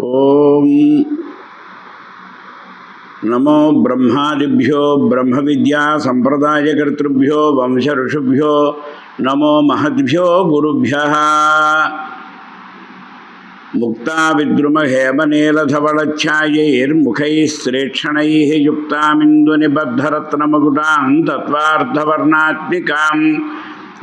ओम नमो ब्रह्मादिभ्यो ब्रह्म विद्या संप्रदाय कर्तृभ्यो वंश ऋषिभ्यो नमो महद्भ्यो, गुरुभ्य। मुक्ता विद्रुम हेमनेलधवलच्छायैर्मुखैस्त्रेक्षण युक्ता मिन्दुनिबद्धरत्नमकुटां तत्त्वार्धवर्णात्मिकां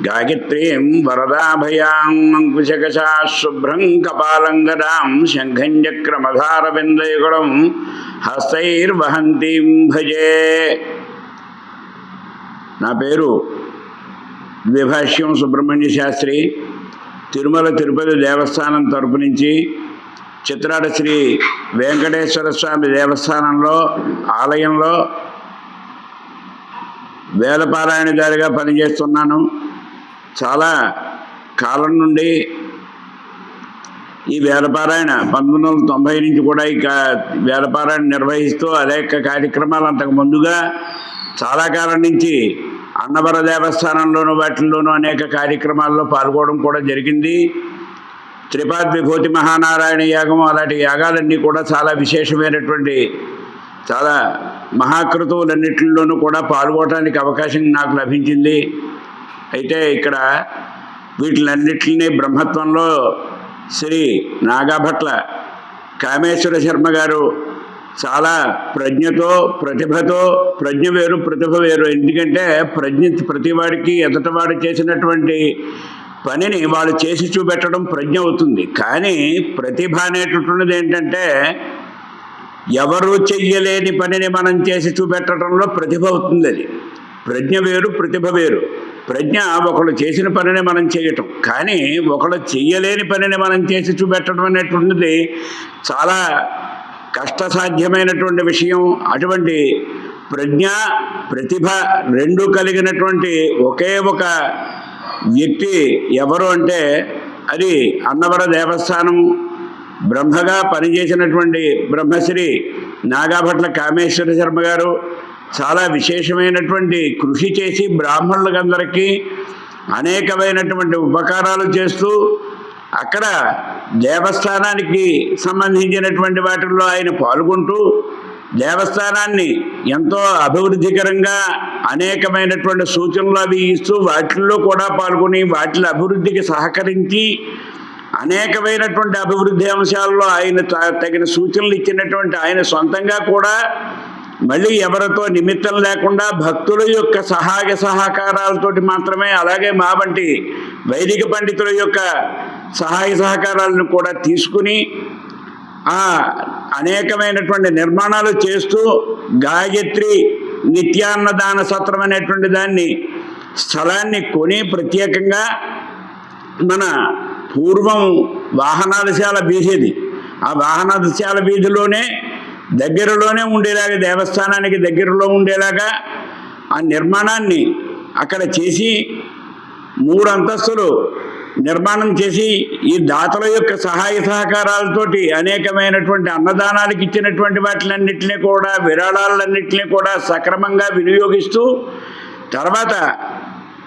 గాయత్రీం వరదాభయాం అంకుశకశా శుభ్రం కపాలంగదాం శంఖం చక్రమధారవిందయుగళం హస్తైర్వహంతీం భజే. నా పేరు ద్విభాష్యం సుబ్రహ్మణ్య శాస్త్రి. తిరుమల తిరుపతి దేవస్థానం తరపు నుంచి చిత్రాడ శ్రీ వెంకటేశ్వర స్వామి దేవస్థానంలో ఆలయంలో వేలపారాయణదారిగా పనిచేస్తున్నాను. చాలా కాలం నుండి ఈ వేలపారాయణ పంతొమ్మిది వందల తొంభై నుంచి కూడా ఈ వేదపారాయణ వేలపారాయణ నిర్వహిస్తూ అనేక కార్యక్రమాలు అంతకు ముందుగా చాలా కాలం నుంచి అన్నవర దేవస్థానంలోను వాటిల్లోనూ అనేక కార్యక్రమాల్లో పాల్గొనడం కూడా జరిగింది. త్రిపాద్ విభూతి మహానారాయణ యాగం అలాంటి యాగాలన్నీ కూడా చాలా విశేషమైనటువంటి చాలా మహాకృతువులన్నింటిలోనూ కూడా పాల్గొనడానికి అవకాశం నాకు లభించింది. అయితే ఇక్కడ వీటిలన్నిటిని బ్రహ్మత్వంలో శ్రీ నాగాభట్ల కామేశ్వర శర్మ గారు చాలా ప్రజ్ఞతో ప్రతిభతో ప్రజ్ఞ వేరు ప్రతిభ వేరు. ఎందుకంటే ప్రజ్ఞ ప్రతివాడికి ఎదటవాడు చేసినటువంటి పనిని వాళ్ళు చేసి చూపెట్టడం ప్రజ్ఞ అవుతుంది. కానీ ప్రతిభ అనేటటువంటిది ఏంటంటే ఎవరు చెయ్యలేని పనిని మనం చేసి చూపెట్టడంలో ప్రతిభ అవుతుంది అది ప్రజ్ఞ వేరు ప్రతిభ వేరు. ప్రజ్ఞ ఒకళ్ళు చేసిన పనిని మనం చేయటం. కానీ ఒకళ్ళు చెయ్యలేని పనిని మనం చేసి చూపెట్టడం అనేటువంటిది చాలా కష్టసాధ్యమైనటువంటి విషయం. అటువంటి ప్రజ్ఞ ప్రతిభ రెండు కలిగినటువంటి ఒకే ఒక వ్యక్తి ఎవరు అంటే అది అన్నవర దేవస్థానం బ్రహ్మగా పనిచేసినటువంటి బ్రహ్మశ్రీ నాగాభట్ల కామేశ్వర శర్మ గారు. చాలా విశేషమైనటువంటి కృషి చేసి బ్రాహ్మణులకందరికీ అనేకమైనటువంటి ఉపకారాలు చేస్తూ అక్కడ దేవస్థానానికి సంబంధించినటువంటి వాటిల్లో ఆయన పాల్గొంటూ దేవస్థానాన్ని ఎంతో అభివృద్ధికరంగా అనేకమైనటువంటి సూచనలు అవి ఇస్తూ వాటిల్లో కూడా పాల్గొని వాటి అభివృద్ధికి సహకరించి అనేకమైనటువంటి అభివృద్ధి అంశాల్లో ఆయన త- తగిన సూచనలు ఇచ్చినటువంటి ఆయన సొంతంగా కూడా మళ్ళీ ఎవరితో నిమిత్తం లేకుండా భక్తుల యొక్క సహాయ సహకారాలతోటి మాత్రమే అలాగే మా వంటి వైదిక పండితుల యొక్క సహాయ సహకారాలను కూడా తీసుకుని ఆ అనేకమైనటువంటి నిర్మాణాలు చేస్తూ గాయత్రి నిత్యాన్నదాన సత్రం అనేటువంటి దాన్ని స్థలాన్ని కొని ప్రత్యేకంగా మన పూర్వం వాహనాలశాల వీధి ఆ వాహనాలశాల వీధిలోనే దగ్గరలోనే ఉండేలాగా దేవస్థానానికి దగ్గరలో ఉండేలాగా ఆ నిర్మాణాన్ని అక్కడ చేసి మూడు అంతస్తులు నిర్మాణం చేసి ఈ దాతల యొక్క సహాయ సహకారాలతోటి అనేకమైనటువంటి అన్నదానాలకు ఇచ్చినటువంటి వాటిలన్నింటినీ కూడా విరాళాలన్నింటినీ కూడా సక్రమంగా వినియోగిస్తూ తర్వాత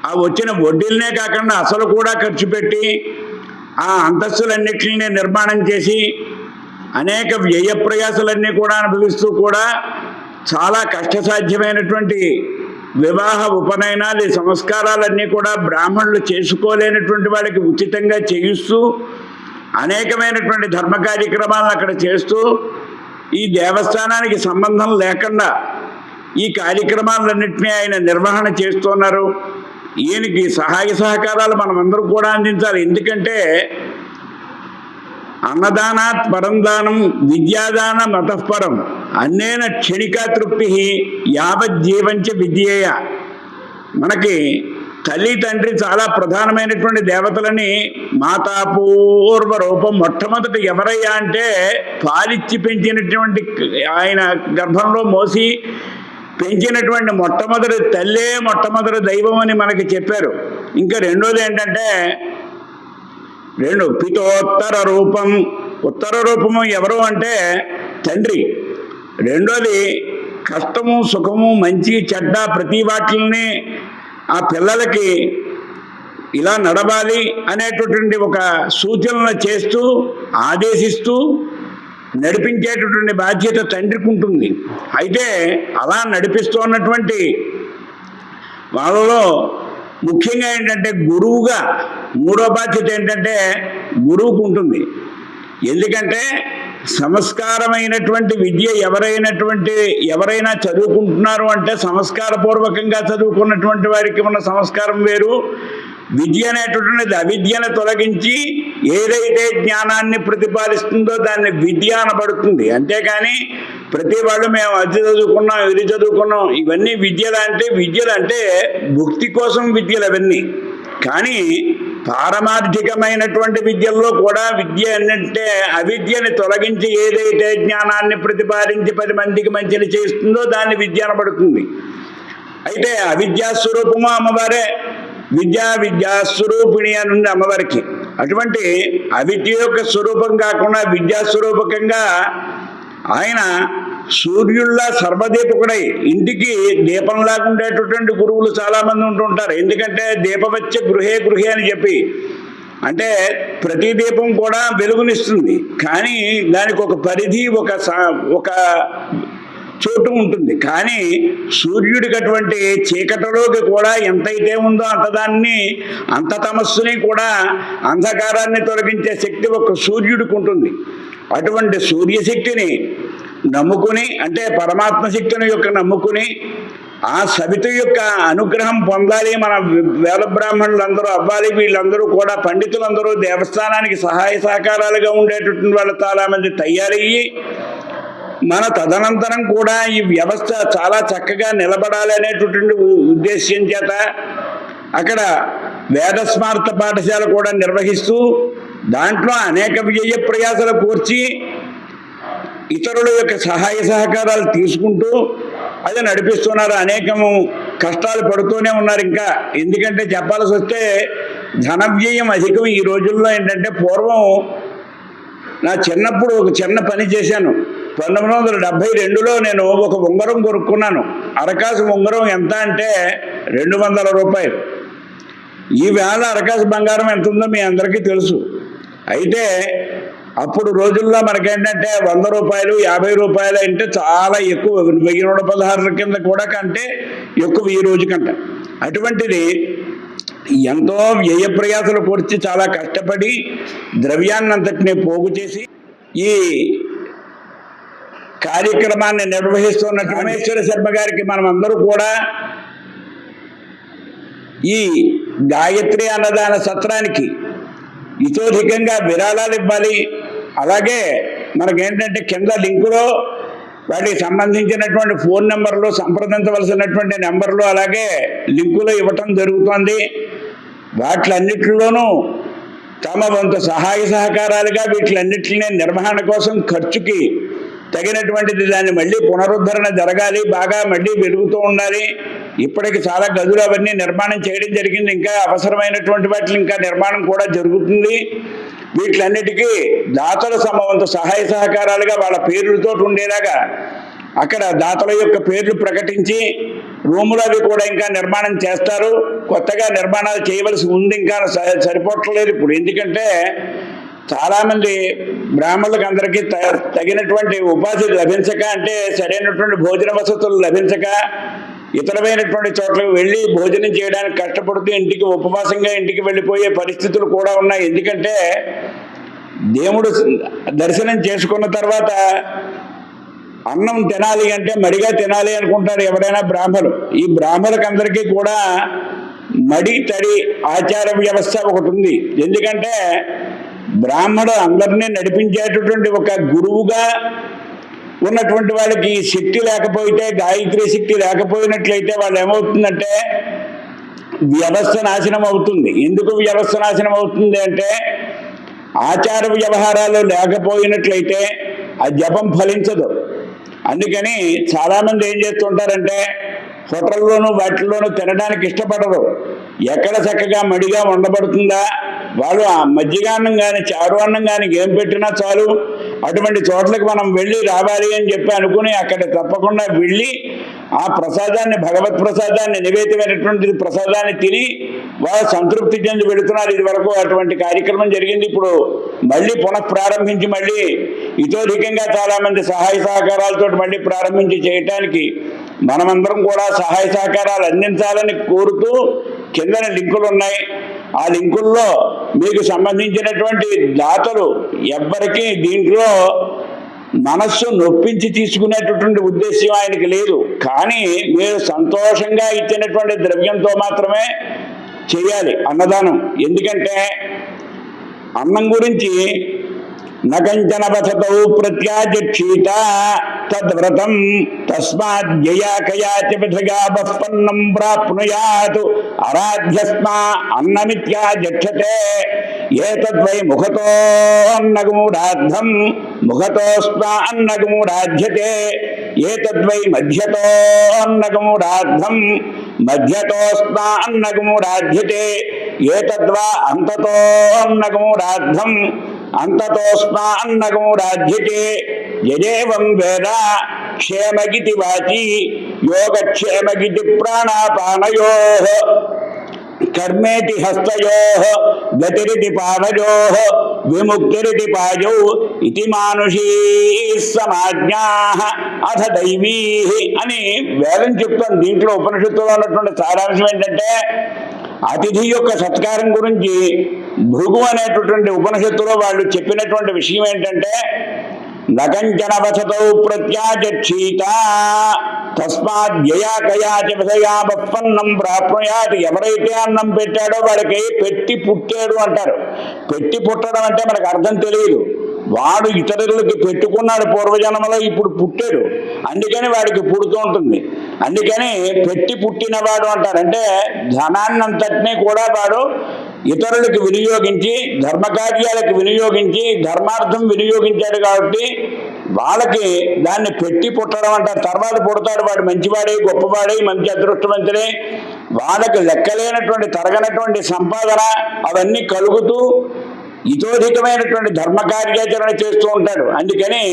ఆ వచ్చిన వడ్డీలనే కాకుండా అసలు కూడా ఖర్చు పెట్టి ఆ అంతస్తులన్నింటినీ నిర్మాణం చేసి అనేక వ్యయ ప్రయాసాలన్నీ కూడా అనుభవిస్తూ కూడా చాలా కష్టసాధ్యమైనటువంటి వివాహ ఉపనయనాలు ఈ సంస్కారాలన్నీ కూడా బ్రాహ్మణులు చేసుకోలేనటువంటి వాళ్ళకి ఉచితంగా చేయిస్తూ అనేకమైనటువంటి ధర్మ కార్యక్రమాలను అక్కడ చేస్తూ ఈ దేవస్థానానికి సంబంధం లేకుండా ఈ కార్యక్రమాలన్నింటినీ ఆయన నిర్వహణ చేస్తున్నారు. ఈయనకి సహాయ సహకారాలు మనమందరం కూడా అందించాలి. ఎందుకంటే అన్నదానాత్ పరందానం విద్యాదాన మతఃపరం అన్నేన క్షణికా తృప్తి యావజ్జీవంచ విద్యేయ. మనకి తల్లి తండ్రి చాలా ప్రధానమైనటువంటి దేవతలని మాతాపూర్వ రూపం మొట్టమొదటి ఎవరయ్యా అంటే పాలిచ్చి పెంచినటువంటి ఆయన గర్భంలో మోసి పెంచినటువంటి మొట్టమొదటి తల్లే మొట్టమొదటి దైవం అని మనకి చెప్పారు. ఇంకా రెండోది ఏంటంటే రెండు పితోత్తర రూపం. ఉత్తర రూపము ఎవరు అంటే తండ్రి. రెండోది కష్టము సుఖము మంచి చెడ్డ ప్రతి వాటిని ఆ పిల్లలకి ఇలా నడవాలి అనేటటువంటి ఒక సూచనలు చేస్తూ ఆదేశిస్తూ నడిపించేటటువంటి బాధ్యత తండ్రికి ఉంటుంది. అయితే అలా నడిపిస్తూ ఉన్నటువంటి వాళ్ళలో ముఖ్యంగా ఏంటంటే గురువుగా మూడో బాధ్యత ఏంటంటే గురువుకు ఉంటుంది. ఎందుకంటే సంస్కారమైనటువంటి విద్య ఎవరైనటువంటి ఎవరైనా చదువుకుంటున్నారు అంటే సంస్కారపూర్వకంగా చదువుకున్నటువంటి వారికి ఉన్న సంస్కారం వేరు. విద్య అనేటటువంటిది అవిద్యను తొలగించి ఏదైతే జ్ఞానాన్ని ప్రతిపాదిస్తుందో దాన్ని విద్య అనబడుతుంది. అంతేకాని ప్రతి వాళ్ళు మేము అది చదువుకున్నాం ఇది చదువుకున్నాం ఇవన్నీ విద్యలు అంటే విద్యలు అంటే భుక్తి కోసం విద్యలు అవన్నీ. కానీ పారమార్థికమైనటువంటి విద్యల్లో కూడా విద్య ఏంటంటే అవిద్యని తొలగించి ఏదైతే జ్ఞానాన్ని ప్రతిపాదించి పది మందికి మంచిని చేస్తుందో దాన్ని విద్య అనబడుతుంది. అయితే అవిద్యాస్వరూపము అమ్మవారే విద్యా విద్యా స్వరూపిణి అని ఉంది అమ్మవారికి. అటువంటి అవిద్య యొక్క స్వరూపం కాకుండా విద్యా స్వరూపకంగా ఆయన సూర్యుల్లా సర్వదీపకుడై ఇంటికి దీపంలాగా ఉండేటటువంటి గురువులు చాలామంది ఉంటుంటారు ఎందుకంటే దీపవచ్చ గృహే గృహే అని చెప్పి. అంటే ప్రతి దీపం కూడా వెలుగునిస్తుంది. కానీ దానికి ఒక పరిధి ఒక సా- ఒక చోటు ఉంటుంది. కానీ సూర్యుడికి అటువంటి చీకటిలోకి కూడా ఎంతైతే ఉందో అంత దాన్ని అంత తమస్సుని కూడా అంధకారాన్ని తొలగించే శక్తి ఒక సూర్యుడికి ఉంటుంది. అటువంటి సూర్యశక్తిని నమ్ముకుని అంటే పరమాత్మ శక్తిని యొక్క నమ్ముకుని ఆ సవిత యొక్క అనుగ్రహం పొందాలి మన వేల బ్రాహ్మణులందరూ అవ్వాలి. వీళ్ళందరూ కూడా పండితులందరూ దేవస్థానానికి సహాయ సహకారాలుగా ఉండేటటువంటి వాళ్ళు చాలామంది తయారయ్యి మన తదనంతరం కూడా ఈ వ్యవస్థ చాలా చక్కగా నిలబడాలి అనేటటువంటి ఉద్దేశ్యం చేత అక్కడ వేదస్మార్త పాఠశాల కూడా నిర్వహిస్తూ దాంట్లో అనేక వ్యయ ప్రయాసాలు కూర్చి ఇతరుల యొక్క సహాయ సహకారాలు తీసుకుంటూ అది నడిపిస్తున్నారు. అనేకము కష్టాలు పడుతూనే ఉన్నారు ఇంకా. ఎందుకంటే చెప్పాల్సి వస్తే ధన వ్యయం అధికం ఈ రోజుల్లో ఏంటంటే పూర్వం నా చిన్నప్పుడు ఒక చిన్న పని చేశాను. పంతొమ్మిది వందల డెబ్బై రెండులో నేను ఒక ఉంగరం కొనుక్కున్నాను. అరకాసు ఉంగరం ఎంత అంటే రెండు వందల రూపాయలు. ఈవేళ అరకాసు బంగారం ఎంత ఉందో మీ అందరికీ తెలుసు. అయితే అప్పుడు రోజుల్లో మనకేంటంటే వంద రూపాయలు యాభై రూపాయలు అంటే చాలా ఎక్కువ వెయ్యి నూట పదహారుల కింద కూడా కంటే ఎక్కువ ఈ రోజు కంటే. అటువంటిది ఎంతో వ్యయ ప్రయాసలు కూర్చి చాలా కష్టపడి ద్రవ్యాన్నంతటిని పోగు చేసి ఈ కార్యక్రమాన్ని నిర్వహిస్తున్న రామేశ్వర శర్మ గారికి మనం అందరూ కూడా ఈ గాయత్రి అన్నదాన సత్రానికి ఇతోధికంగా విరాళాలు ఇవ్వాలి. అలాగే మనకేంటంటే కింద లింకులో వాటికి సంబంధించినటువంటి ఫోన్ నెంబర్లు సంప్రదించవలసినటువంటి నెంబర్లు అలాగే లింకులు ఇవ్వటం జరుగుతోంది. వాటిలన్నిటిలోనూ తమ వంతు సహాయ సహకారాలుగా వీటిలన్నిటిని నిర్వహణ కోసం ఖర్చుకి తగినటువంటిది దాన్ని మళ్ళీ పునరుద్ధరణ జరగాలి బాగా మళ్ళీ వెలుగుతూ ఉండాలి. ఇప్పటికి చాలా గదులు అవన్నీ నిర్మాణం చేయడం జరిగింది. ఇంకా అవసరమైనటువంటి వాటిని ఇంకా నిర్మాణం కూడా జరుగుతుంది. వీటిలన్నిటికీ దాతల సమవంత సహాయ సహకారాలుగా వాళ్ళ పేర్లతో ఉండేలాగా అక్కడ దాతల యొక్క పేర్లు ప్రకటించి రూములు అవి కూడా ఇంకా నిర్మాణం చేస్తారు. కొత్తగా నిర్మాణాలు చేయవలసి ఉంది ఇంకా సరిపోవట్లేదు ఇప్పుడు. ఎందుకంటే చాలామంది బ్రాహ్మణులకు అందరికీ త- తగినటువంటి ఉపాధి లభించక అంటే సరైనటువంటి భోజన వసతులు లభించక ఇతరమైనటువంటి చోట్లకు వెళ్ళి భోజనం చేయడానికి కష్టపడుతూ ఇంటికి ఉపవాసంగా ఇంటికి వెళ్ళిపోయే పరిస్థితులు కూడా ఉన్నాయి. ఎందుకంటే దేవుడు దర్శనం చేసుకున్న తర్వాత అన్నం తినాలి అంటే మడిగా తినాలి అనుకుంటారు ఎవరైనా బ్రాహ్మలు. ఈ బ్రాహ్మలకందరికీ అందరికీ కూడా మడి తడి ఆచార వ్యవస్థ ఒకటి ఉంది. ఎందుకంటే బ్రాహ్మడు అందరినీ నడిపించేటటువంటి ఒక గురువుగా ఉన్నటువంటి వాళ్ళకి ఈ శక్తి లేకపోతే గాయత్రి శక్తి లేకపోయినట్లయితే వాళ్ళు ఏమవుతుందంటే వ్యవస్థ నాశనం అవుతుంది. ఎందుకు వ్యవస్థ నాశనం అవుతుంది అంటే ఆచార వ్యవహారాలు లేకపోయినట్లయితే ఆ జపం ఫలించదు. అందుకని చాలామంది ఏం చేస్తుంటారంటే హోటల్లోనూ వాటిల్లోనూ తినడానికి ఇష్టపడరు. ఎక్కడ చక్కగా మడిగా ఉండబడుతుందా? వాళ్ళు ఆ మజ్జిగ అన్నం కానీ చారు అన్నం కానీ ఏం పెట్టినా చాలు. అటువంటి చోట్లకు మనం వెళ్ళి రావాలి అని చెప్పి అనుకుని అక్కడ తప్పకుండా వెళ్ళి ఆ ప్రసాదాన్ని భగవత్ ప్రసాదాన్ని నివేదమైనటువంటి ప్రసాదాన్ని తిని వాళ్ళు సంతృప్తి చెంది పెడుతున్నారు ఇది వరకు అటువంటి కార్యక్రమం జరిగింది. ఇప్పుడు మళ్ళీ పునః ప్రారంభించి మళ్ళీ ఇతోధికంగా చాలా మంది సహాయ సహకారాలతో మళ్ళీ ప్రారంభించి చేయటానికి మనమందరం కూడా సహాయ సహకారాలు అందించాలని కోరుతూ కిందన లింకులు ఉన్నాయి ఆ లింకుల్లో మీకు సంబంధించినటువంటి దాతలు ఎవ్వరికీ దీంట్లో మనస్సు నొప్పించి తీసుకునేటటువంటి ఉద్దేశం ఆయనకి లేదు. కానీ మీరు సంతోషంగా ఇచ్చినటువంటి ద్రవ్యంతో మాత్రమే చేయాలి అన్నదానం. ఎందుకంటే అన్నం గురించి నకంచన వసతౌ ప్రత్యాచక్షీత తద్వ్రతం తస్మాత్ జయా కయాచ విధగా బహ్పన్నం ప్రాప్నుయాత్ అరాధ్యస్మా అన్నమిత్యాజక్షతే ఏతద్వై ముఖతో అన్నగమూఢార్థం ముఖతోస్మా అన్నగమూఢాధ్యతే ఏతద్వై మధ్యతో అన్నగమూఢార్థం మధ్యతోస్మా అన్నగమూఢాధ్యతే ఏతద్వా అంతతో అన్నగమూఢార్థం అంతతోస్మా అన్నగమూఢాధ్యతే యజేవం వేద క్షేమగితి వాచి యోగక్షేమగితి ప్రాణాపానయో కర్మేతి హస్తయో గతిరితి పాదయో విముక్తిరితి పాయౌ ఇది మానుషీ సమాజ్ఞా అథ దైవీ అని వేదం చెప్తాను దీంట్లో ఉపనిషత్తులో ఉన్నటువంటి సారాంశం ఏంటంటే అతిథి యొక్క సత్కారం గురించి భృగు అనేటటువంటి ఉపనిషత్తులో వాళ్ళు చెప్పినటువంటి విషయం ఏంటంటే నకంచన వసతౌ ప్రత్యాచక్షీత తస్మాత్ జయా కయాచ విషయా బప్పన్నం ప్రాప్నుయాత్ ఎవరైతే అన్నం పెట్టాడో వాడికి పెట్టి పుట్టాడు అంటారు. పెట్టి పుట్టడం అంటే మనకు అర్థం తెలియదు. వాడు ఇతరులకి పెట్టుకున్నాడు పూర్వజన్మలో ఇప్పుడు పుట్టాడు. అందుకని వాడికి పుడుతూ ఉంటుంది. అందుకని పెట్టి పుట్టినవాడు అంటారు. అంటే ధనాన్నంతటినీ కూడా వాడు ఇతరులకు వినియోగించి ధర్మకార్యాలకు వినియోగించి ధర్మార్థం వినియోగించాడు కాబట్టి వాళ్ళకి దాన్ని పెట్టి పుట్టడం అంటారు తర్వాత పుడతాడు వాడు మంచివాడే గొప్పవాడే మంచి అదృష్టవంతుడే. వాళ్ళకి లెక్కలేనటువంటి తరగనటువంటి సంపాదన అవన్నీ కలుగుతూ ఇతోధికమైనటువంటి ధర్మ కార్యాచరణ చేస్తూ ఉంటాడు. అందుకని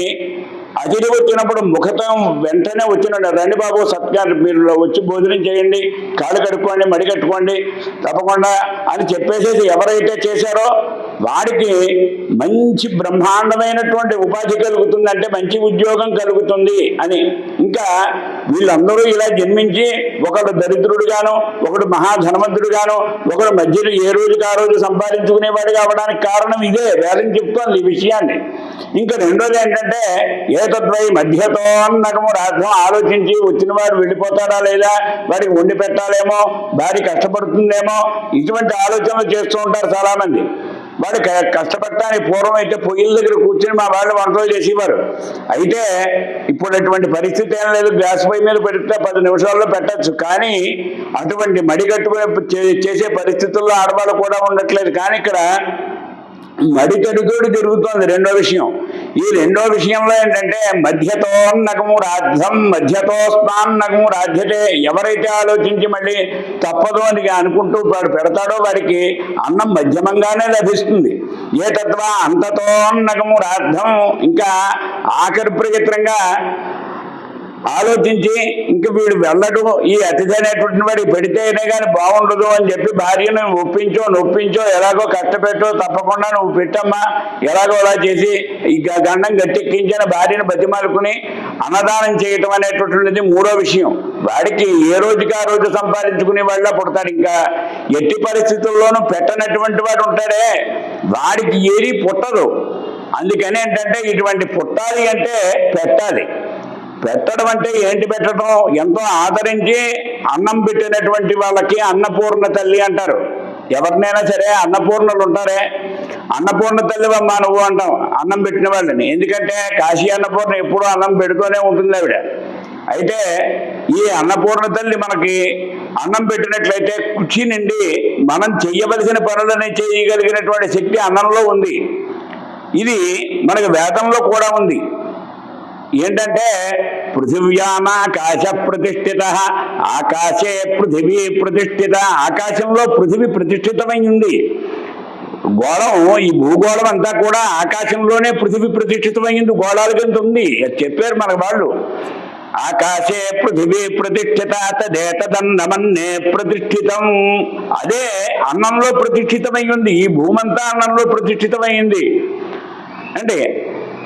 అతిథి వచ్చినప్పుడు ముఖతం వెంటనే వచ్చినాడు రండి బాబు సత్కారం మీరు వచ్చి భోజనం చేయండి కాళ్ళు కట్టుకోండి మడి కట్టుకోండి తప్పకుండా అని చెప్పేసేసి ఎవరైతే చేశారో వాడికి మంచి బ్రహ్మాండమైనటువంటి ఉపాధి కలుగుతుంది అంటే మంచి ఉద్యోగం కలుగుతుంది అని. ఇంకా వీళ్ళందరూ ఇలా జన్మించి ఒకడు దరిద్రుడుగాను ఒకడు మహాధనవంతుడుగాను ఒకడు మధ్యలో ఏ రోజుకి ఆ రోజు సంపాదించుకునేవాడిగా అవడానికి కారణం ఇదే. వేదం చెప్తోంది ఈ విషయాన్ని. ఇంకా రెండోది ఏంటంటే ఏతద్వై మధ్యతో అన్నకము రాజ్యం ఆలోచించి వచ్చిన వాడు వెళ్ళిపోతాడా లేదా వాడికి వండి పెట్టాలేమో భార్య కష్టపడుతుందేమో ఇటువంటి ఆలోచనలు చేస్తూ ఉంటారు చాలామంది. వాడు క- కష్టపడటానికి పూర్వం అయితే పొయ్యిల దగ్గర కూర్చొని మా వాళ్ళు వంటలు చేసేవారు. అయితే ఇప్పుడు అటువంటి పరిస్థితి ఏం లేదు గ్యాస్ పొయ్యి మీద పెడితే పది నిమిషాల్లో పెట్టచ్చు. కానీ అటువంటి మడిగట్టు చే- చేసే పరిస్థితుల్లో ఆడవాళ్ళు కూడా ఉండట్లేదు. కానీ ఇక్కడ మడికడుగుడు తిరుగుతోంది రెండో విషయం. ఈ రెండో విషయంలో ఏంటంటే మధ్యతోన్నకము రాధ్యం మధ్యతోస్నాన్నకము రాధ్యతే ఎవరైతే ఆలోచించి మళ్ళీ తప్పదు అని అనుకుంటూ వాడు పెడతాడో వారికి అన్నం మధ్యమంగానే లభిస్తుంది. ఏ తత్వ? అంతతోన్నకము రాధ్యం ఇంకా ఆఖరి ప్రయత్నంగా ఆలోచించి ఇంక వీడు వెళ్ళడు ఈ అతిథి వాడి పెడితే పెడితేనే కానీ బాగుండదు అని చెప్పి భార్యను ఒప్పించో నొప్పించో ఎలాగో కష్టపెట్టో తప్పకుండా నువ్వు పెట్టమ్మా ఎలాగో అలా చేసి ఈ గండం గట్టెక్కించిన భార్యను బతిమాలుకుని అన్నదానం చేయటం అనేటటువంటిది మూడో విషయం. వాడికి ఏ రోజుకి ఆ రోజు సంపాదించుకునే వాళ్ళ పుడతాడు ఇంకా. ఎట్టి పరిస్థితుల్లోనూ పెట్టనటువంటి వాడు ఉంటాడే. వాడికి ఏది పుట్టదు. అందుకని ఏంటంటే ఇటువంటి పుట్టాలి అంటే పెట్టాలి. పెట్టడం అంటే ఏంటి పెట్టడం? ఎంతో ఆదరించి అన్నం పెట్టినటువంటి వాళ్ళకి అన్నపూర్ణ తల్లి అంటారు. ఎవరినైనా సరే అన్నపూర్ణలు ఉంటారే. అన్నపూర్ణ తల్లివమ్మా నువ్వు అంటాం అన్నం పెట్టిన వాళ్ళని. ఎందుకంటే కాశీ అన్నపూర్ణ ఎప్పుడూ అన్నం పెడుతూనే ఉంటుంది ఆవిడ. అయితే ఈ అన్నపూర్ణ తల్లి మనకి అన్నం పెట్టినట్లయితే కుర్చీ నుండి మనం చెయ్యవలసిన పనులని చేయగలిగినటువంటి శక్తి అన్నంలో ఉంది. ఇది మనకి వేదంలో కూడా ఉంది. ఏంటంటే పృథివ్యామాకాశ ప్రతిష్ఠిత ఆకాశే పృథివీ ప్రతిష్ఠిత ఆకాశంలో పృథివీ ప్రతిష్ఠితమై ఉంది. గోళం ఈ భూగోళం అంతా కూడా ఆకాశంలోనే పృథివీ ప్రతిష్ఠితమైంది గోళాల కింద ఉంది. అది చెప్పారు మన వాళ్ళు. ఆకాశే పృథివీ ప్రతిష్ఠిత తదేతదన్నమన్నే ప్రతిష్ఠితం. అదే అన్నంలో ప్రతిష్ఠితమై ఉంది ఈ భూమంతా అన్నంలో ప్రతిష్ఠితమైంది అంటే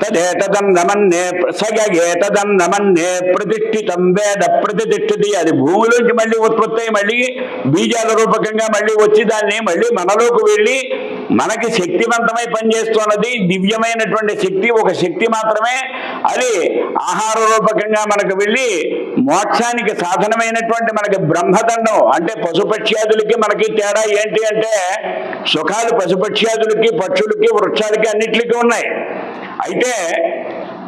తదేతదన్నమన్నే సగేతదన్నమన్నే ప్రతిష్ఠితం వేద ప్రతిష్ఠితి అది భూమిలోంచి మళ్ళీ ఉత్పత్తి అయి మళ్ళీ బీజాల రూపకంగా మళ్ళీ వచ్చి దాన్ని మళ్ళీ మనలోకి వెళ్ళి మనకి శక్తివంతమై పనిచేస్తున్నది దివ్యమైనటువంటి శక్తి ఒక శక్తి మాత్రమే. అది ఆహార రూపకంగా మనకు వెళ్ళి మోక్షానికి సాధనమైనటువంటి మనకి బ్రహ్మదండం. అంటే పశుపక్ష్యాదులకి మనకి తేడా ఏంటి అంటే సుఖాలు పశుపక్ష్యాదులకి పక్షులకి వృక్షాలకి అన్నిటికీ ఉన్నాయి. అయితే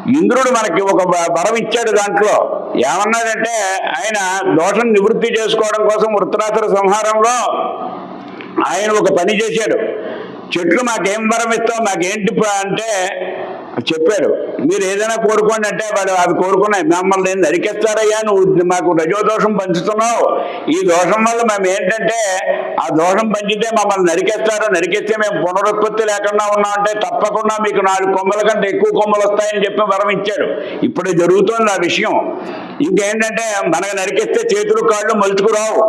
ఇంద్రుడు మనకి ఒక వరం ఇచ్చాడు దాంట్లో. ఏమన్నాడంటే ఆయన దోషం నివృత్తి చేసుకోవడం కోసం వృత్రాసుర సంహారంలో ఆయన ఒక పని చేశాడు. చెట్లు మాకేం వరం ఇస్తాం మాకేంటి ప- అంటే చెప్పాడు. మీరు ఏదైనా కోరుకోండి అంటే వాడు అవి కోరుకున్నాయి. మమ్మల్ని నేను నరికేస్తారయ్యా. నువ్వు మాకు రజోదోషం పంచుతున్నావు. ఈ దోషం వల్ల మేము ఏంటంటే ఆ దోషం పంచితే మమ్మల్ని నరికేస్తారు. నరికేస్తే మేము పునరుత్పత్తి లేకుండా ఉన్నామంటే తప్పకుండా మీకు నాలుగు కొమ్మల కంటే ఎక్కువ కొమ్మలు వస్తాయని చెప్పి వరం ఇచ్చాడు. ఇప్పుడే జరుగుతోంది ఆ విషయం. ఇంకేంటంటే మనకు నరికేస్తే చేతులు కాళ్ళు మలుచుకురావు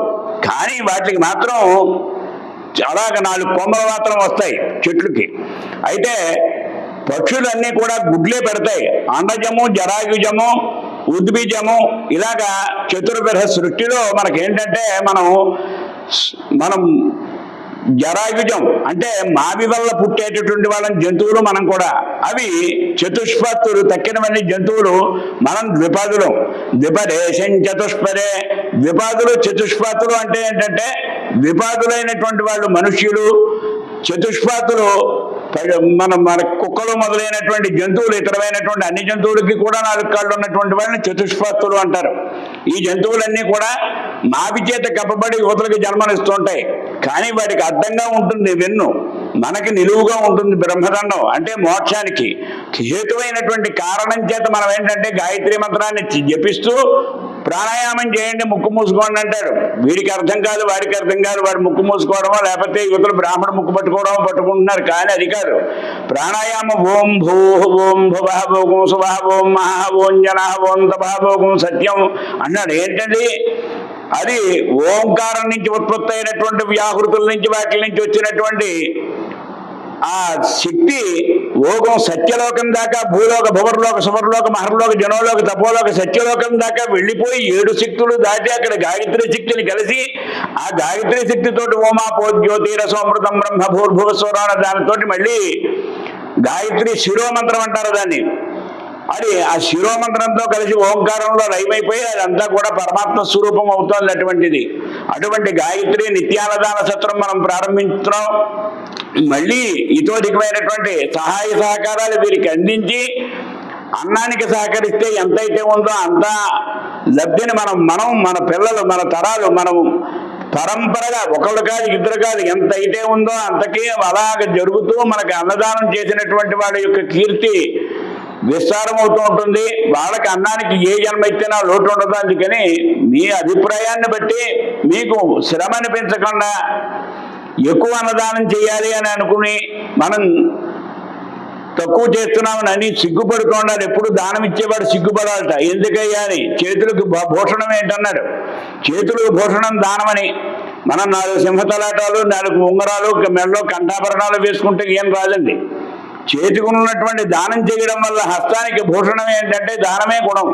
కానీ వాటికి మాత్రం అలాగ నాలుగు కొమ్మలు మాత్రం వస్తాయి చెట్లకి. అయితే పక్షులన్నీ కూడా గుడ్లే పెడతాయి. అండజము జరాయుజము ఉద్బీజము ఇలాగా చతుర్గ్రహ సృష్టిలో మనకేంటంటే మనం మనం జరాయుజం అంటే మావి వల్ల పుట్టేటటువంటి వాళ్ళని జంతువులు మనం కూడా. అవి చతుష్పత్తులు తక్కినవన్నీ జంతువులు మనం ద్విపాదులు. ద్విపదేశం చతుష్పదే. ద్విపాదులు చతుష్పత్తులు అంటే ఏంటంటే ద్విపాదులైనటువంటి వాళ్ళు మనుష్యులు చతుష్పాతులు మన మన కుక్కలు మొదలైనటువంటి జంతువులు ఇతరమైనటువంటి అన్ని జంతువులకి కూడా నాలుగు కాళ్ళు ఉన్నటువంటి వాళ్ళని చతుష్పత్తులు అంటారు. ఈ జంతువులన్నీ కూడా మావి చేత కప్పబడి యువతలకు జన్మనిస్తూ ఉంటాయి. కానీ వాటికి అడ్డంగా ఉంటుంది వెన్ను. మనకి నిలువుగా ఉంటుంది బ్రహ్మదండం అంటే మోక్షానికి. హేతువైనటువంటి కారణం చేత మనం ఏంటంటే గాయత్రి మంత్రాన్ని జపిస్తూ ప్రాణాయామం చేయండి ముక్కు మూసుకోండి అంటారు. వీడికి అర్థం కాదు వాడికి అర్థం కాదు వాడు ముక్కు మూసుకోవడమో లేకపోతే యువతలు బ్రాహ్మణ ముక్కు పట్టుకోవడమో పట్టుకుంటున్నారు. కానీ అది కాదు. ప్రాణాయామం ఓం భూ ఓం భువ భోగం శుభ ఓం మహా జన ఓం సత్యం అన్నాడు. ఏంటండి అది ఓంకారం నుంచి ఉత్పత్తి అయినటువంటి వ్యాహృతుల నుంచి వాటి నుంచి వచ్చినటువంటి ఆ శక్తి ఓగం సత్యలోకం దాకా భూలోక భువర్లోక సువర్లోక మహర్లోక జనోలోక తపోలోక సత్యలోకం దాకా వెళ్ళిపోయి ఏడు శక్తులు దాటి అక్కడ గాయత్రి శక్తిని కలిసి ఆ గాయత్రి శక్తితోటి ఓమా పోజ్యోతిర సోమృతం బ్రహ్మ భూర్భువస్వరాన దానితోటి మళ్ళీ గాయత్రి శిరోమంత్రం అంటారు దాన్ని. అది ఆ శిరోమంత్రంతో కలిసి ఓంకారంలో లయమైపోయి అదంతా కూడా పరమాత్మ స్వరూపం అవుతోంది అటువంటిది అటువంటి గాయత్రి నిత్యానదాన సత్రం మనం ప్రారంభించడం మళ్ళీ ఇతోధికమైనటువంటి సహాయ సహకారాలు వీరికి అందించి అన్నానికి సహకరిస్తే ఎంతైతే ఉందో అంత లబ్ధిని మనం మనం మన పిల్లలు మన తరాలు మనం పరంపరగా ఒకళ్ళు కాదు ఇద్దరు కాదు ఎంత అయితే ఉందో అంతకీ అలాగ జరుగుతూ మనకు అన్నదానం చేసినటువంటి వాళ్ళ యొక్క కీర్తి విస్తారం అవుతూ ఉంటుంది. వాళ్ళకి అన్నానికి ఏ జన్మ ఇచ్చినా లోటు ఉండదు అందుకని మీ అభిప్రాయాన్ని బట్టి మీకు శ్రమ అనిపించకుండా ఎక్కువ అన్నదానం చేయాలి అని అనుకుని మనం తక్కువ చేస్తున్నామని అని సిగ్గుపడుతోండాలి ఎప్పుడు దానం ఇచ్చేవాడు సిగ్గుపడాలట. ఎందుకయ్యా అని చేతులకు భూషణం ఏంటన్నాడు? చేతులకు భూషణం దానమని. మనం నాలుగు సింహతలాటాలు నాలుగు ఉంగరాలు మెడలో కంఠాభరణాలు వేసుకుంటే ఏం రాదండి. చేతికున్నటువంటి దానం చేయడం వల్ల హస్తానికి భూషణం ఏంటంటే దానమే గుణం.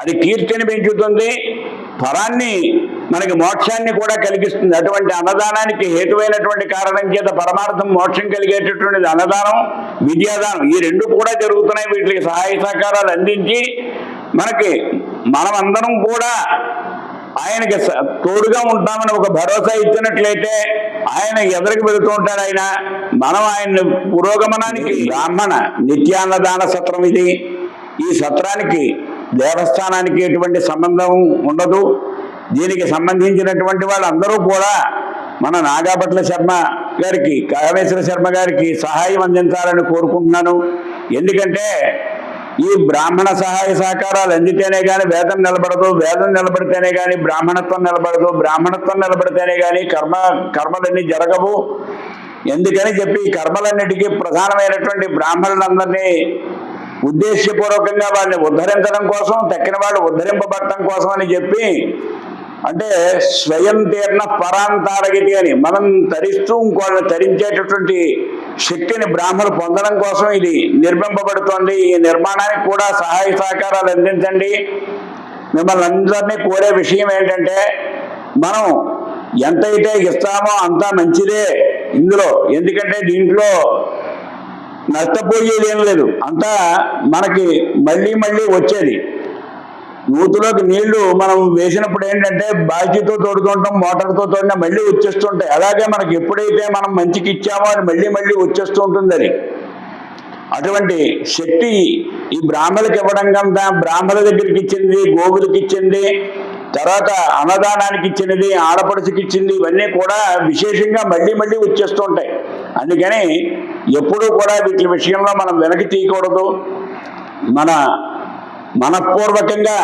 అది కీర్తిని పెంచుతుంది పరాన్ని మనకి మోక్షాన్ని కూడా కలిగిస్తుంది. అటువంటి అన్నదానానికి హేతువైనటువంటి కారణం చేత పరమార్థం మోక్షం కలిగేటటువంటిది అన్నదానం విద్యాదానం ఈ రెండు కూడా జరుగుతున్నాయి. వీటికి సహాయ సహకారాలు అందించి మనకి మనమందరం కూడా ఆయనకి స- తోడుగా ఉంటామని ఒక భరోసా ఇచ్చినట్లయితే ఆయన ఎదురుకు వెళుతూ ఉంటాడు ఆయన. మనం ఆయన పురోగమనానికి బ్రాహ్మణ నిత్యాన్నదాన సత్రం ఇది. ఈ సత్రానికి దేవస్థానానికి ఎటువంటి సంబంధం ఉండదు. దీనికి సంబంధించినటువంటి వాళ్ళందరూ కూడా మన నాగాపట్ల శర్మ గారికి కామేశ్వర శర్మ గారికి సహాయం అందించాలని కోరుకుంటున్నాను. ఎందుకంటే ఈ బ్రాహ్మణ సహాయ సహకారాలు అందితేనే కానీ వేదం నిలబడదు వేదం నిలబడితేనే కానీ బ్రాహ్మణత్వం నిలబడదు బ్రాహ్మణత్వం నిలబడితేనే కానీ కర్మ కర్మలన్నీ జరగవు. ఎందుకని చెప్పి ఈ కర్మలన్నిటికీ ప్రధానమైనటువంటి బ్రాహ్మణులందరినీ ఉద్దేశ్యపూర్వకంగా వాళ్ళని ఉద్ధరించడం కోసం తక్కిన వాళ్ళు ఉద్ధరింపబడటం కోసం అని చెప్పి అంటే స్వయం తీర్ణ పరాంతారగతి అని మనం తరిస్తూ ఇంకోళ్ళని తరించేటటువంటి శక్తిని బ్రాహ్మణులు పొందడం కోసం ఇది నిర్మింపబడుతోంది. ఈ నిర్మాణానికి కూడా సహాయ సహకారాలు అందించండి. మిమ్మల్ని అందరినీ కోరే విషయం ఏంటంటే మనం ఎంతైతే ఇస్తామో అంతా మంచిదే ఇందులో. ఎందుకంటే దీంట్లో నష్టపోయేది ఏం లేదు. అంతా మనకి మళ్ళీ మళ్ళీ వచ్చేది. యూత్లోకి నీళ్ళు మనం వేసినప్పుడు ఏంటంటే బాధ్యతతో తోడుతుంటాం మోటార్తో తోడినా మళ్ళీ వచ్చేస్తుంటాయి. అలాగే మనకి ఎప్పుడైతే మనం మంచికి ఇచ్చామో అది మళ్ళీ మళ్ళీ వచ్చేస్తూ ఉంటుంది అది అటువంటి శక్తి ఈ బ్రాహ్మణులకు ఇవ్వడం కన్నా బ్రాహ్మణుల దగ్గరికి ఇచ్చింది గోగులకి ఇచ్చింది తర్వాత అన్నదానానికి ఇచ్చినది ఆడపడుచుకి ఇచ్చింది ఇవన్నీ కూడా విశేషంగా మళ్ళీ మళ్ళీ వచ్చేస్తూ ఉంటాయి. అందుకని ఎప్పుడూ కూడా వీటి విషయంలో మనం వెనక్కి తీయకూడదు. మన మనపూర్వకంగా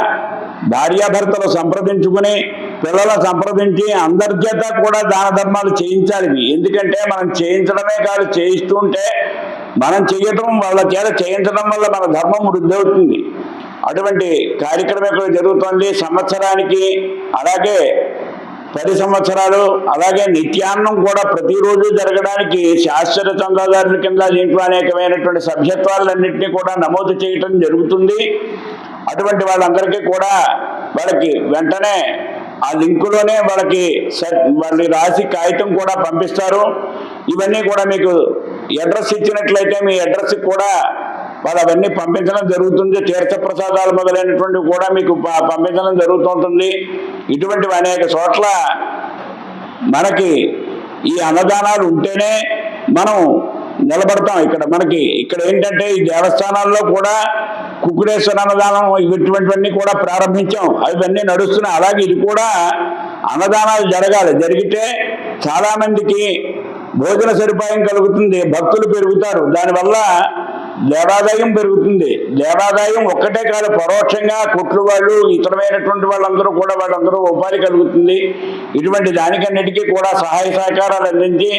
భార్యాభర్తలు సంప్రదించుకుని పిల్లలు సంప్రదించి అందరి చేత కూడా దాన ధర్మాలు చేయించాలి. ఎందుకంటే మనం చేయించడమే కాదు చేయిస్తుంటే మనం చేయటం వాళ్ళ చేత చేయించడం వల్ల మన ధర్మం వృద్ధి అవుతుంది. అటువంటి కార్యక్రమం ఇక్కడ జరుగుతుంది? సంవత్సరానికి అలాగే పది సంవత్సరాలు అలాగే నిత్యాన్నం కూడా ప్రతిరోజు జరగడానికి శాశ్వత చందాదారుల కింద దీంట్లో అనేకమైనటువంటి సభ్యత్వాలన్నింటినీ కూడా నమోదు చేయటం జరుగుతుంది. అటువంటి వాళ్ళందరికీ కూడా వాళ్ళకి వెంటనే ఆ లింకులోనే వాళ్ళకి సెట్ రాసి కాగితం కూడా పంపిస్తారు. ఇవన్నీ కూడా మీకు అడ్రస్ ఇచ్చినట్లయితే మీ అడ్రస్ కూడా వాళ్ళు అవన్నీ పంపించడం జరుగుతుంది. తీర్థప్రసాదాలు మొదలైనటువంటివి కూడా మీకు పంపించడం జరుగుతుంటుంది ఇటువంటివి అనేక చోట్ల మనకి ఈ అన్నదానాలు ఉంటేనే మనం నిలబడతాం ఇక్కడ. మనకి ఇక్కడ ఏంటంటే ఈ దేవస్థానాల్లో కూడా కుక్కుడేశ్వర అన్నదానం ఇటువంటివన్నీ కూడా ప్రారంభించాం. అవన్నీ నడుస్తున్నాయి. అలాగే ఇది కూడా అన్నదానాలు జరగాలి. జరిగితే చాలామందికి భోజన సదుపాయం కలుగుతుంది. భక్తులు పెరుగుతారు. దానివల్ల దేవాదాయం పెరుగుతుంది. దేవాదాయం ఒక్కటే కాదు పరోక్షంగా కుట్లు వాళ్ళు ఇతరమైనటువంటి వాళ్ళందరూ కూడా వాళ్ళందరూ ఉపాధి కలుగుతుంది. ఇటువంటి దానికన్నిటికీ కూడా సహాయ సహకారాలు అందించి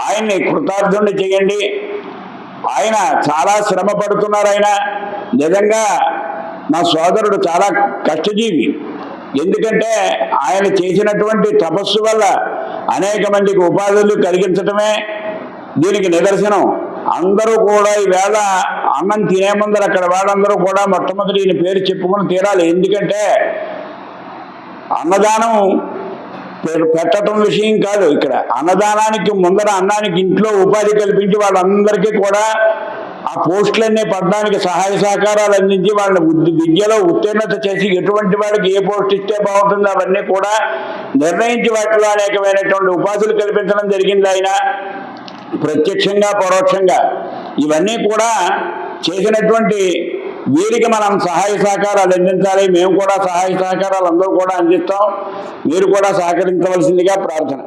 ఆయన్ని కృతార్థుని చేయండి. ఆయన చాలా శ్రమ పడుతున్నారు ఆయన. నిజంగా నా సోదరుడు చాలా కష్టజీవి. ఎందుకంటే ఆయన చేసినటువంటి తపస్సు వల్ల అనేక మందికి ఉపాధులు కలిగించటమే దీనికి నిదర్శనం. అందరూ కూడా ఈవేళ అన్నం తినే ముందర అక్కడ వాళ్ళందరూ కూడా మొట్టమొదటి ఈయన పేరు చెప్పుకొని తీరాలి. ఎందుకంటే అన్నదానం పెట్టడం విషయం కాదు ఇక్కడ. అన్నదానానికి ముందర అన్నానికి ఇంట్లో ఉపాధి కల్పించి వాళ్ళందరికీ కూడా ఆ పోస్టులన్నీ పడడానికి సహాయ సహకారాలు అందించి వాళ్ళని విద్యలో ఉత్తీర్ణత చేసి ఎటువంటి వాళ్ళకి ఏ పోస్ట్ ఇస్తే బాగుంటుందో అవన్నీ కూడా నిర్ణయించి వాటిలో అనేకమైనటువంటి ఉపాధులు కల్పించడం జరిగింది ఆయన. ప్రత్యక్షంగా పరోక్షంగా ఇవన్నీ కూడా చేసినటువంటి వీరికి మనం సహాయ సహకారాలు అందించాలి. మేము కూడా సహాయ సహకారాలు అందరూ కూడా అందిస్తాం. మీరు కూడా సహకరించవలసిందిగా ప్రార్థన.